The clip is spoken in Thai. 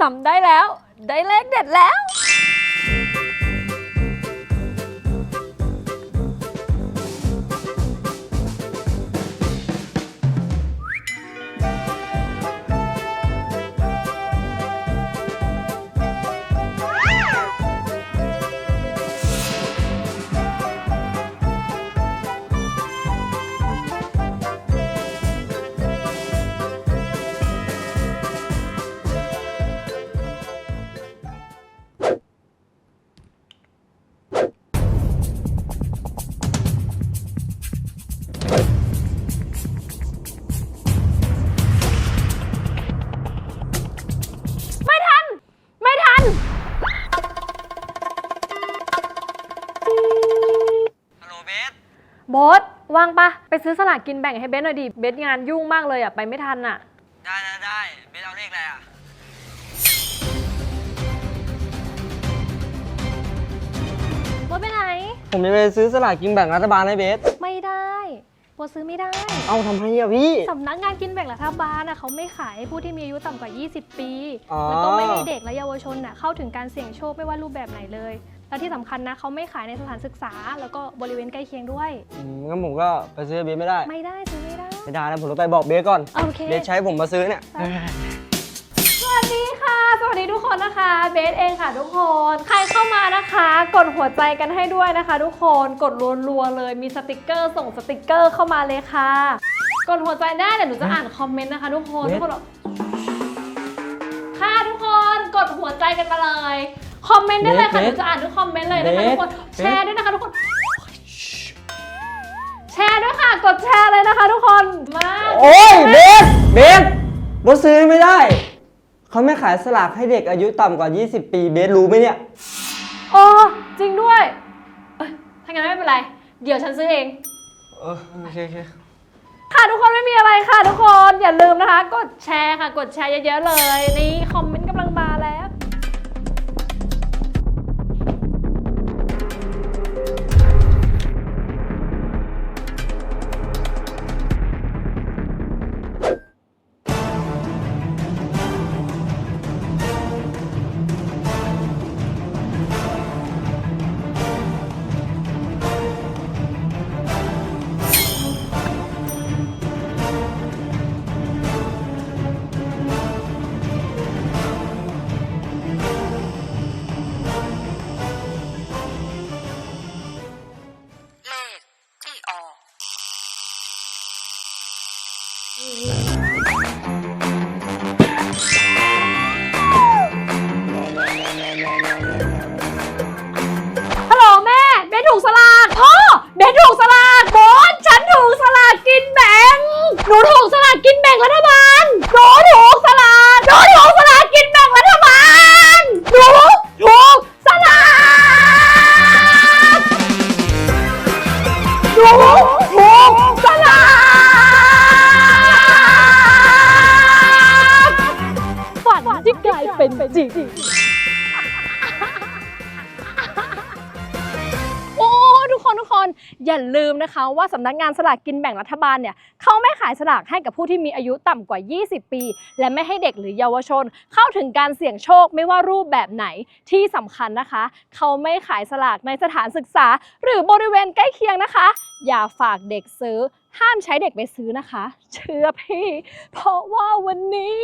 จำได้แล้ว ได้เลขเด็ดแล้ว บสว่างปะไปซื้อสลากกินแบ่งให้เบสหน่อยดิเบสงานยุ่งมากเลยอะไปไม่ทันอะได้ได้ได้เบสเอาเลขอะไรอะโบสไปไหน ผมจะไปซื้อสลากกินแบ่งรัฐบาลให้เบส ไม่ได้โบสซื้อไม่ได้ เอาทำไมอะพี่ สำนักงานกินแบ่งรัฐบาลน่ะเขาไม่ขายให้ผู้ที่มีอายุต่ำกว่า 20 ปี อ๋อ แล้วก็ไม่ให้เด็กและเยาวชนน่ะเข้าถึงการเสี่ยงโชคไม่ว่ารูปแบบไหนเลย และที่สำคัญนะเขาไม่ขายในสถานศึกษา แล้วก็บริเวณใกล้เคียงด้วย อืมงั้นผมก็ไปซื้อให้เบสไม่ได้ไม่ได้ซื้อไม่ได้ ไม่ได้แล้วผมต้องไปบอกเบสก่อน โอเค เบสใช้ผมมาซื้อเนี่ย สวัสดีค่ะ สวัสดีทุกคนนะคะ เบสเองค่ะทุกคน ใครเข้ามานะคะ กดหัวใจกันให้ด้วยนะคะ ทุกคน กดรัวๆเลย มีสติกเกอร์ส่งสติกเกอร์เข้ามาเลยค่ะ กดหัวใจได้เดี๋ยวหนูจะอ่านคอมเมนต์นะคะ ทุกคน เบส ทุกคนบอกค่ะทุกคน กดหัวใจกันมาเลย คอมเมนต์ได้เลยค่ะหนูจะอ่านทุกคอมเมนต์เลยนะคะทุกคนแชร์ด้วยนะคะทุกคน แชร์ด้วยค่ะ กดแชร์เลยนะคะทุกคน มาโอ้ยเบสเบสบสซื้อไม่ได้ เขาไม่ขายสลากให้เด็กอายุต่ำกว่า 20 ปีเบสรู้ไหมเนี่ยอ๋อจริงด้วยเอ้ยถ้างั้นไม่เป็นไร เดี๋ยวฉันซื้อเอง เออโอเคโอเค ค่ะทุกคนไม่มีอะไรค่ะทุกคนอย่าลืมนะคะ กดแชร์ค่ะ กดแชร์เยอะๆเลยนี่คอมเมนต์ ฮัลโหลแม่เบสถูกสลากพ่อเบสถูกสลากบอสฉันถูกสลากกินแบ่งหนูถูกสลากกินแบ่งรัฐบาลหนูถูกสลากหนูถูกสลากกินแบ่งรัฐบาลหนูถูกสลากหนูถูกส กลายเป็นจริงโอ้ทุกคนทุกคนอย่าลืมนะคะ ว่าสำนักงานสลากกินแบ่งรัฐบาลเนี่ยเขาไม่ขายสลากให้กับผู้ที่มีอายุต่ำกว่า 20 ปี และไม่ให้เด็กหรือเยาวชน เข้าถึงการเสี่ยงโชคไม่ว่ารูปแบบไหนที่สำคัญนะคะ เขาไม่ขายสลากในสถานศึกษา หรือบริเวณใกล้เคียงนะคะ อย่าฝากเด็กซื้อ ห้ามใช้เด็กไปซื้อนะคะ เชื่อพี่ เพราะว่าวันนี้